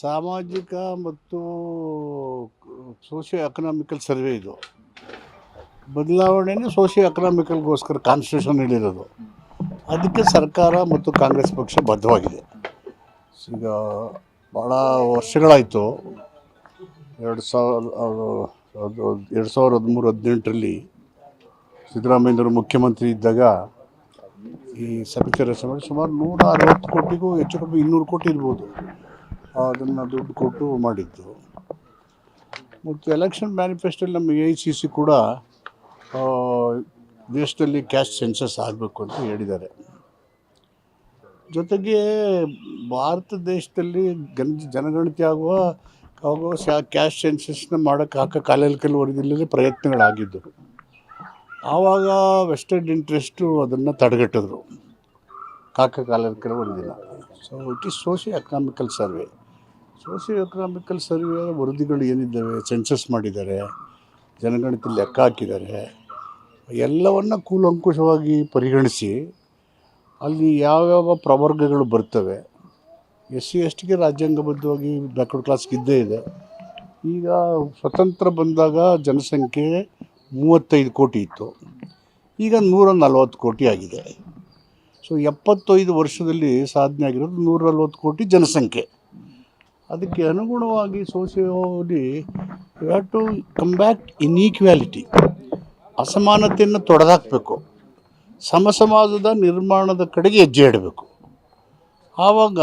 ಸಾಮಾಜಿಕ ಮತ್ತು socio economical survey ಇದು. ಬದಲಾವಣೆನೇ ಸೋಷಿಯೋ ಎಕನಾಮಿಕಲ್ಗೋಸ್ಕರ ಕಾನ್ಸ್ಟಿಟ್ಯೂಷನ್ ಹೇಳಿರೋದು ಅದಕ್ಕೆ ಸರ್ಕಾರ ಮತ್ತು ಕಾಂಗ್ರೆಸ್ ಪಕ್ಷ ಬದ್ಧವಾಗಿದೆ. ಈಗ ಭಾಳ ವರ್ಷಗಳಾಯಿತು. ಎರಡು ಸಾವಿರ ಅದು, ಎರಡು ಸಾವಿರದ ಹದಿಮೂರು ಹದಿನೆಂಟರಲ್ಲಿ ಸಿದ್ದರಾಮಯ್ಯನವರು ಮುಖ್ಯಮಂತ್ರಿ ಇದ್ದಾಗ ಈ ಸಮಿತಿ ಸಮಯ ಸುಮಾರು ನೂರ ಅರವತ್ತು ಕೋಟಿಗೂ ಹೆಚ್ಚು ಕಡಿಮೆ ಇನ್ನೂರು ಕೋಟಿ ಇರ್ಬೋದು. ಅದನ್ನು ದುಡ್ಡು ಕೊಟ್ಟು ಮಾಡಿದ್ದು. ಮತ್ತು ಎಲೆಕ್ಷನ್ ಮ್ಯಾನಿಫೆಸ್ಟೋಲ್ಲಿ ನಮ್ಮ ಎ ಐ ಸಿ ಸಿ ಕೂಡ ದೇಶದಲ್ಲಿ ಕ್ಯಾಶ್ ಸೆನ್ಸಸ್ ಆಗಬೇಕು ಅಂತ ಹೇಳಿದ್ದಾರೆ. ಜೊತೆಗೆ ಭಾರತ ದೇಶದಲ್ಲಿ ಗಣ ಜನಗಣತಿ ಆಗುವ ಆಗುವ ಕ್ಯಾಶ್ ಸೆನ್ಸಸ್ನ ಮಾಡೋಕ್ಕೆ ಹಾಕೋ ಕಾಲಲ್ಲಿ ಕೆಲವು ಹೊಡೆದಿಲ್ಲದೆ ಪ್ರಯತ್ನಗಳಾಗಿದ್ದವು. ಆವಾಗ ವೆಸ್ಟರ್ನ್ ಇಂಟ್ರೆಸ್ಟು ಅದನ್ನು ತಡೆಗಟ್ಟಿದ್ರು. ಕಾಕ ಒಂದು ದಿನ. So it is socio economical survey socio economical survey ವರದಿಗಳು ಏನಿದ್ದಾವೆ ಸೆನ್ಸಸ್ ಮಾಡಿದ್ದಾರೆ, ಜನಗಣತಿ ಲೆಕ್ಕ ಹಾಕಿದ್ದಾರೆ, ಎಲ್ಲವನ್ನು ಕೂಲಂಕುಷವಾಗಿ ಪರಿಗಣಿಸಿ ಅಲ್ಲಿ ಯಾವ್ಯಾವ ಪ್ರವರ್ಗಗಳು ಬರ್ತವೆ. ಎಸ್ ಸಿ, ಎಸ್ ಟಿಗೆ ರಾಜ್ಯಾಂಗಬದ್ಧವಾಗಿ ಬ್ಯಾಕ್ವರ್ಡ್ ಕ್ಲಾಸ್ಗೆ ಇದ್ದೇ ಇದೆ. ಈಗ ಸ್ವತಂತ್ರ ಬಂದಾಗ ಜನಸಂಖ್ಯೆ ಮೂವತ್ತೈದು ಕೋಟಿ ಇತ್ತು. ಈಗ ನೂರ ನಲವತ್ತು ಕೋಟಿ ಆಗಿದೆ. ಸೊ ಎಪ್ಪತ್ತೈದು ವರ್ಷದಲ್ಲಿ ಸಾಧನೆ ಆಗಿರೋದು ನೂರ ನಲ್ವತ್ತು ಕೋಟಿ ಜನಸಂಖ್ಯೆ. ಅದಕ್ಕೆ ಅನುಗುಣವಾಗಿ socially you have to come back inequality ಅಸಮಾನತೆಯನ್ನು ತೊಡೆದಾಕಬೇಕು. ಸಮ ಸಮಾಜದ ನಿರ್ಮಾಣದ ಕಡೆಗೆ ಹೆಜ್ಜೆ ಇಡಬೇಕು. ಆವಾಗ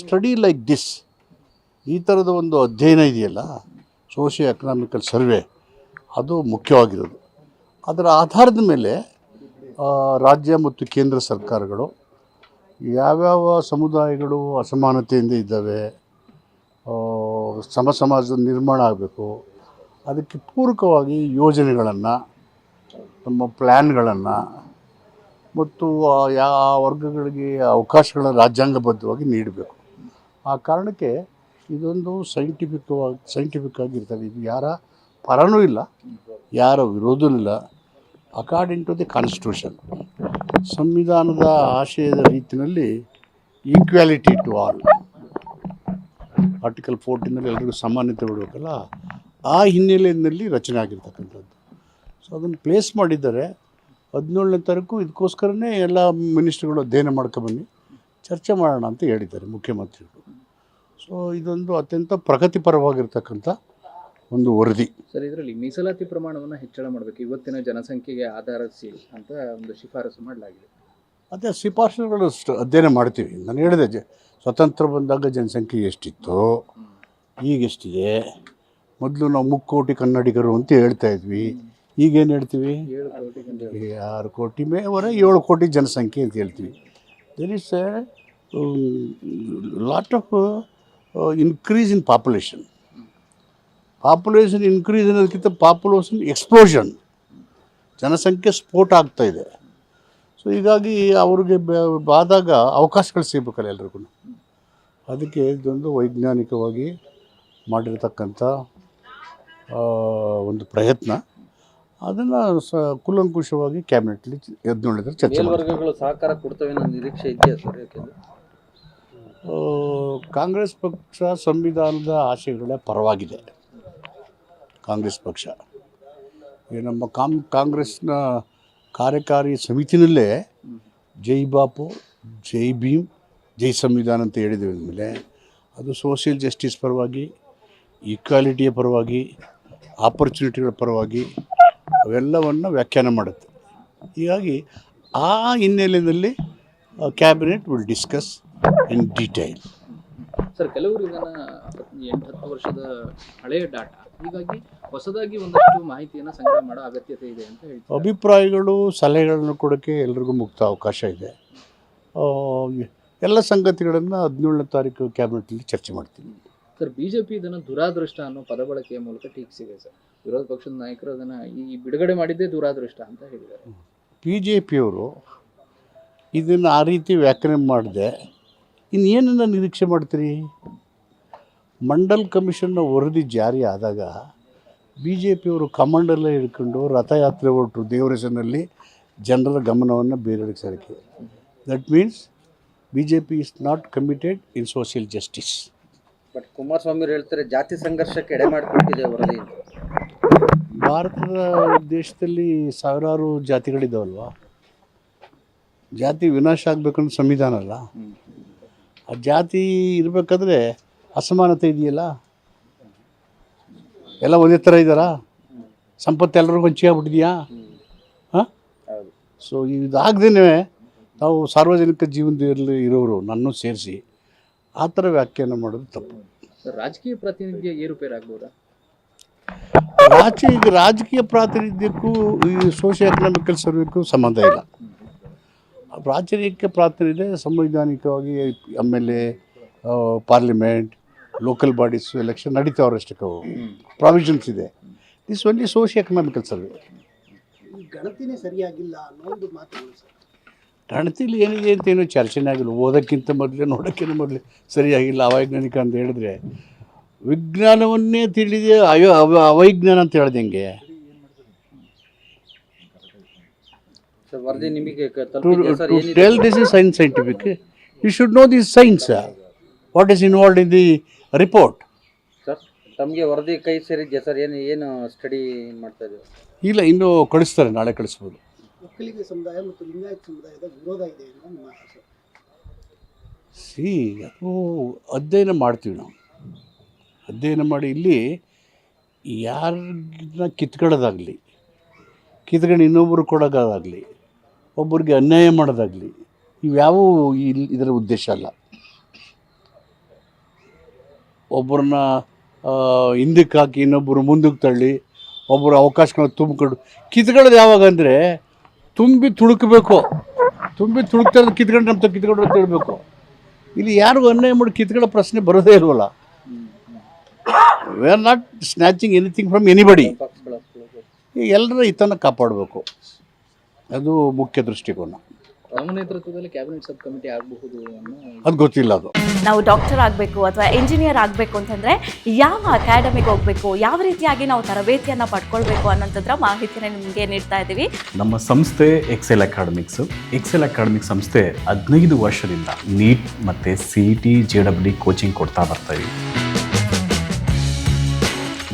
ಸ್ಟಡಿ ಲೈಕ್ ದಿಸ್ ಈ ಥರದ ಒಂದು ಅಧ್ಯಯನ ಇದೆಯಲ್ಲ? Socio economical survey. ಅದು ಮುಖ್ಯವಾಗಿರೋದು. ಅದರ ಆಧಾರದ ಮೇಲೆ ರಾಜ್ಯ ಮತ್ತು ಕೇಂದ್ರ ಸರ್ಕಾರಗಳು ಯಾವ್ಯಾವ ಸಮುದಾಯಗಳು ಅಸಮಾನತೆಯಿಂದ ಇದ್ದಾವೆ ಸಮ ಸಮಾಜದ ನಿರ್ಮಾಣ ಆಗಬೇಕು, ಅದಕ್ಕೆ ಪೂರಕವಾಗಿ ಯೋಜನೆಗಳನ್ನು, ನಮ್ಮ ಪ್ಲ್ಯಾನ್ಗಳನ್ನು ಮತ್ತು ಯಾ ವರ್ಗಗಳಿಗೆ ಅವಕಾಶಗಳನ್ನು ರಾಜ್ಯಾಂಗಬದ್ಧವಾಗಿ ನೀಡಬೇಕು. ಆ ಕಾರಣಕ್ಕೆ ಇದೊಂದು ಸೈಂಟಿಫಿಕ್ವಾಗಿ, ಸೈಂಟಿಫಿಕ್ ಆಗಿರ್ತದೆ. ಇದು ಯಾರ ಪರನೂ ಇಲ್ಲ, ಯಾರ ವಿರೋಧವೂ ಇಲ್ಲ. ಅಕಾರ್ಡಿಂಗ್ ಟು ದಿ ಕಾನ್ಸ್ಟಿಟ್ಯೂಷನ್ ಸಂವಿಧಾನದ ಆಶಯದ ರೀತಿಯಲ್ಲಿ ಈಕ್ವಾಲಿಟಿ ಟು ಆಲ್ ಆರ್ಟಿಕಲ್ ಫೋರ್ಟೀನಲ್ಲಿ ಎಲ್ರಿಗೂ ಸಮಾನತೆ ಬಿಡಬೇಕಲ್ಲ, ಆ ಹಿನ್ನೆಲೆಯಲ್ಲಿ ರಚನೆ ಆಗಿರ್ತಕ್ಕಂಥದ್ದು. ಸೊ ಅದನ್ನು ಪ್ಲೇಸ್ ಮಾಡಿದ್ದಾರೆ. ಹದಿನೇಳನೇ ತಾರೀಕು ಇದಕ್ಕೋಸ್ಕರನೇ ಎಲ್ಲ ಮಿನಿಸ್ಟ್ರುಗಳು ಅಧ್ಯಯನ ಮಾಡ್ಕೊಬನ್ನಿ ಚರ್ಚೆ ಮಾಡೋಣ ಅಂತ ಹೇಳಿದ್ದಾರೆ ಮುಖ್ಯಮಂತ್ರಿಗಳು. ಸೊ ಇದೊಂದು ಅತ್ಯಂತ ಪ್ರಗತಿಪರವಾಗಿರ್ತಕ್ಕಂಥ ಒಂದು ವರದಿ. ಸರ್ ಇದರಲ್ಲಿ ಮೀಸಲಾತಿ ಪ್ರಮಾಣವನ್ನು ಹೆಚ್ಚಳ ಮಾಡಬೇಕು. ಇವತ್ತಿನ ಜನಸಂಖ್ಯೆಗೆ ಆಧರಿಸಿ ಅಂತ ಒಂದು ಶಿಫಾರಸು ಮಾಡಲಾಗಿದೆ. ಅದೇ ಶಿಫಾರಸುಗಳು ಅಧ್ಯಯನ ಮಾಡ್ತೀವಿ. ನಾನು ಹೇಳಿದೆ ಜ ಸ್ವತಂತ್ರ ಬಂದಾಗ ಜನಸಂಖ್ಯೆ ಎಷ್ಟಿತ್ತು ಈಗ ಎಷ್ಟಿದೆ? ಮೊದಲು ನಾವು ಮುಕ್ಕೋಟಿ ಕನ್ನಡಿಗರು ಅಂತ ಹೇಳ್ತಾ ಇದ್ವಿ. ಈಗೇನು ಹೇಳ್ತೀವಿ? ಏಳು ಕೋಟಿ ಗಂಟೆ ಆರು ಕೋಟಿ ಮೇವರೆ ಏಳು ಕೋಟಿ ಜನಸಂಖ್ಯೆ ಅಂತ ಹೇಳ್ತೀವಿ. There is a lot of increase in population population increase ಅನ್ನೋದಕ್ಕಿಂತ ಪಾಪ್ಯುಲೇಷನ್ ಎಕ್ಸ್ಪ್ಲೋಷನ್ ಜನಸಂಖ್ಯೆ ಸ್ಫೋಟ ಆಗ್ತಾ ಇದೆ. ಸೊ ಹೀಗಾಗಿ ಅವ್ರಿಗೆ ಬಾದಾಗ ಅವಕಾಶಗಳು ಸಿಗಬೇಕಲ್ಲ ಎಲ್ರಿಗೂ. ಅದಕ್ಕೆ ಇದೊಂದು ವೈಜ್ಞಾನಿಕವಾಗಿ ಮಾಡಿರತಕ್ಕಂಥ ಒಂದು ಪ್ರಯತ್ನ. ಅದನ್ನು ಸ ಕೂಲಂಕುಷವಾಗಿ ಕ್ಯಾಬಿನೆಟ್ಲಿ ಹದಿನೇಳರ ಚರ್ಚೆ ವರ್ಗಗಳು ಸಹಕಾರ ಕೊಡ್ತವೆ ಅನ್ನೋ ನಿರೀಕ್ಷೆ ಇದೆಯಾ ಸರ್ ಯಾಕೆಂದ್ರೆ? ಕಾಂಗ್ರೆಸ್ ಪಕ್ಷ ಸಂವಿಧಾನದ ಆಶಯಗಳ ಪರವಾಗಿದೆ. ಕಾಂಗ್ರೆಸ್ ಪಕ್ಷ. ಈ ನಮ್ಮ ಕಾಮ್ ಕಾಂಗ್ರೆಸ್ನ ಕಾರ್ಯಕಾರಿ ಸಮಿತಿನಲ್ಲೇ ಜೈ ಬಾಪು, ಜೈ ಭೀಮ್, ಜೈ ಸಂವಿಧಾನ ಅಂತ ಹೇಳಿದ್ದೇವೆ ಅಂದಮೇಲೆ ಅದು ಸೋಷಿಯಲ್ ಜಸ್ಟಿಸ್ ಪರವಾಗಿ, ಈಕ್ವಾಲಿಟಿಯ ಪರವಾಗಿ, ಆಪರ್ಚುನಿಟಿಗಳ ಪರವಾಗಿ ಅವೆಲ್ಲವನ್ನು ವ್ಯಾಖ್ಯಾನ ಮಾಡುತ್ತೆ. ಹೀಗಾಗಿ ಆ ಹಿನ್ನೆಲೆಯಲ್ಲಿ cabinet will discuss in detail. Sir ಕೆಲವರು ಇದನ್ನು ಎಂಟು ಹತ್ತು ವರ್ಷದ ಹಳೆಯ ಡಾಟಾ, ಹೀಗಾಗಿ ಹೊಸದಾಗಿ ಒಂದಷ್ಟು ಮಾಹಿತಿಯನ್ನು ಸಂಗ್ರಹ ಮಾಡೋ ಅಗತ್ಯತೆ ಇದೆ ಅಂತ ಹೇಳಿ ಅಭಿಪ್ರಾಯಗಳು ಸಲಹೆಗಳನ್ನು ಕೊಡೋಕ್ಕೆ ಎಲ್ರಿಗೂ ಮುಕ್ತ ಅವಕಾಶ ಇದೆ. ಎಲ್ಲ ಸಂಗತಿಗಳನ್ನು ಹದಿನೇಳನೇ ತಾರೀಕು ಕ್ಯಾಬಿನೆಟಲ್ಲಿ ಚರ್ಚೆ ಮಾಡ್ತೀನಿ. ಸರ್ ಬಿಜೆಪಿ ಇದನ್ನು ದುರಾದೃಷ್ಟ ಅನ್ನೋ ಪದ ಬಳಕೆಯ ಮೂಲಕ ಟೀಕಿಸಿದೆ ಸರ್. ವಿರೋಧ ಪಕ್ಷದ ನಾಯಕರು ಅದನ್ನು ಈ ಬಿಡುಗಡೆ ಮಾಡಿದ್ದೇ ದುರಾದೃಷ್ಟ ಅಂತ ಹೇಳಿದ್ದಾರೆ. ಬಿ ಜೆ ಪಿಯವರು ಇದನ್ನು ಆ ರೀತಿ ವ್ಯಾಖ್ಯಾನ ಮಾಡಿದೆ ಇನ್ನೇನನ್ನ ನಿರೀಕ್ಷೆ ಮಾಡ್ತೀರಿ? ಮಂಡಲ್ ಕಮಿಷನ್ನ ವರದಿ ಜಾರಿ ಆದಾಗ ಬಿ ಜೆ ಪಿಯವರು ಕಮಾಂಡಲ್ಲೇ ಹಿಡ್ಕೊಂಡು ರಥಯಾತ್ರೆ ಹೊರಟರು ದೇವರ ಹೆಸರಿನಲ್ಲಿ ಜನರ ಗಮನವನ್ನು ಬೇರೆಡೆಗೆ ಸರಿಕೆ that means B J P is not committed in social justice but Kumaraswamy ಅವ್ರು ಹೇಳ್ತಾರೆ ಜಾತಿ ಸಂಘರ್ಷಕ್ಕೆ ಎಡೆ ಮಾಡಿಕೊಟ್ಟಿದೆ ಅವರಲ್ಲಿ. ಭಾರತದ ದೇಶದಲ್ಲಿ ಸಾವಿರಾರು ಜಾತಿಗಳಿದಾವಲ್ವಾ? ಜಾತಿ ವಿನಾಶ ಆಗಬೇಕಂದ್ರೆ ಸಂವಿಧಾನ ಅಲ್ಲ? ಆ ಜಾತಿ ಇರಬೇಕಾದ್ರೆ ಅಸಮಾನತೆ ಇದೆಯಲ್ಲ? ಎಲ್ಲ ಒಂದೇ ಥರ ಇದ್ದಾರಾ? ಸಂಪತ್ತು ಎಲ್ಲರಿಗೂ ಹಂಚಿಗೆ ಆಗ್ಬಿಟ್ಟಿದೆಯಾ ಹಾಂ? ಸೊ ಇದಾಗ್ದೇ ನಾವು ಸಾರ್ವಜನಿಕ ಜೀವನದಲ್ಲಿ ಇರೋರು ನನ್ನ ಸೇರಿಸಿ ಆ ಥರ ವ್ಯಾಖ್ಯಾನ ಮಾಡೋದು ತಪ್ಪು. ರಾಜಕೀಯ ಪ್ರಾತಿನಿಧ್ಯ ಏರುಪೇರಾಗ್ಬೋದಾ ರಾಜಕೀಯ ಈಗ ರಾಜಕೀಯ ಪ್ರಾತಿನಿಧ್ಯಕ್ಕೂ ಈ ಸೋಷಿಯೋ ಎಕನಾಮಿಕಲ್ ಸರ್ವೆಗೂ ಸಂಬಂಧ ಇಲ್ಲ. ರಾಜಕೀಯ ಪ್ರಾತಿನಿಧ್ಯ ಸಂವಿಧಾನಿಕವಾಗಿ M L A parliament local bodies election ನಡೀತಾವ್ರಷ್ಟಕ್ಕೆ ಅವು. ಪ್ರಾವಿಷನ್ಸ್ ಇದೆ. This only socio economical survey ಗಣತಿನೇ ಸರಿಯಾಗಿಲ್ಲ ಅನ್ನೋ ಒಂದು ಮಾತುಗಳು ಸರ್. ಗಣತಿಲಿ ಏನಿದೆ ಅಂತ ಏನು ಚರ್ಚೆನೇ ಆಗಿಲ್ಲ. ಓದೋಕ್ಕಿಂತ ಮೊದಲೇ ನೋಡೋಕ್ಕಿಂತ ಮೊದಲೇ ಸರಿಯಾಗಿಲ್ಲ. ಅವೈಜ್ಞಾನಿಕ ಅಂತ ಹೇಳಿದ್ರೆ ವಿಜ್ಞಾನವನ್ನೇ ತಿಳಿದೆ ಅಯೋ ಅವ ಅವೈಜ್ಞಾನ ಅಂತ ಹೇಳ್ದೆ ಹೆಂಗೆ ಸರ್ ವರದಿ ನಿಮಗೆ science scientific we should know this science this is involved in the report? Sir ತಮಗೆ ವರದಿ ಕೈ ಸೇರಿದ್ಯಾ ಸರ್? ಏನು ಏನು ಸ್ಟಡಿ ಮಾಡ್ತಾ ಇದ್ದೀವಿ ಇಲ್ಲ ಇನ್ನೂ ಕಳಿಸ್ತಾರೆ ನಾಳೆ ಕಳಿಸ್ಬೋದು. ಒಕ್ಕಲಿಗ ಸಮುದಾಯ ಮತ್ತು ಲಿಂಗಾಯತ ಸಮುದಾಯದ ವಿರೋಧ ಇದೆ ಅನ್ನೋ ಸಿ ಅದು ಅಧ್ಯಯನ ಮಾಡ್ತೀವಿ ನಾವು. ಅಧ್ಯಯನ ಮಾಡಿ ಇಲ್ಲಿ ಯಾರನ್ನ ಕಿತ್ಕೊಳ್ಳೋದಾಗಲಿ ಕಿತ್ಕೊಂಡು ಇನ್ನೊಬ್ಬರು ಕೊಡೋದಾಗಲಿ ಒಬ್ಬರಿಗೆ ಅನ್ಯಾಯ ಮಾಡೋದಾಗಲಿ ಇವ್ಯಾವೂ ಇಲ್ಲಿ ಇದರ ಉದ್ದೇಶ ಅಲ್ಲ. ಒಬ್ಬರನ್ನ ಹಿಂದಕ್ಕೆ ಹಾಕಿ ಇನ್ನೊಬ್ಬರು ಮುಂದಕ್ಕೆ ತಳ್ಳಿ, ಒಬ್ಬರು ಅವಕಾಶಗಳನ್ನ ತುಂಬಿಕೊಂಡು, ಕಿತ್ಕೊಳ್ಳೋದು ಯಾವಾಗ ಅಂದರೆ ತುಂಬಿ ತುಳುಕಬೇಕು. ತುಂಬಿ ತುಳುಕ್ತಾ ಕಿತ್ಕೊಂಡು ನಮ್ಮ ಕಿತ್ಕೊಂಡು ಅಂತ ಹೇಳಬೇಕು. ಇಲ್ಲಿ ಯಾರಿಗೂ ಅನ್ಯಾಯ ಮಾಡಿ ಕಿತ್ಕೊಳ್ಳೋ ಪ್ರಶ್ನೆ ಬರೋದೇ ಇಲ್ವಲ್ಲ. We are not snatching anything from anybody ಎಲ್ಲರ ಹಿತನ ಕಾಪಾಡಬೇಕು. ಅದು ಮುಖ್ಯ ದೃಷ್ಟಿಕೋನ. ನೇತೃತ್ವದಲ್ಲಿ ಕ್ಯಾಬಿನೆಟ್ ಸಬ್ ಕಮಿಟಿ ಆಗಬಹುದು ಅನ್ನೋ ಅದು ಗೊತ್ತಿಲ್ಲ ಅದು. ನಾವು ಡಾಕ್ಟರ್ ಆಗಬೇಕು ಅಥವಾ ಇಂಜಿನಿಯರ್ ಆಗಬೇಕು ಅಂತಂದರೆ ಯಾವ ಅಕಾಡೆಮಿಗೆ ಹೋಗಬೇಕು ಯಾವ ರೀತಿಯಾಗಿ ನಾವು ತರಬೇತಿಯನ್ನ ಪಡ್ಕೊಳ್ಬೇಕು ಅನ್ನೋಂಥದ್ರ ಮಾಹಿತಿನ ನಿಮಗೆ ನೀಡ್ತಾ ಇದ್ದೀವಿ ನಮ್ಮ ಸಂಸ್ಥೆ ಎಕ್ಸೆಲ್ ಅಕಾಡೆಮಿಕ್ಸ್ ಎಕ್ಸೆಲ್ ಅಕಾಡೆಮಿಕ್ ಸಂಸ್ಥೆ ಹದಿನೈದು ವರ್ಷದಿಂದ ನೀಟ್ ಮತ್ತು C T J W coaching ಕೊಡ್ತಾ ಬರ್ತಾ ಇದ್ದೀವಿ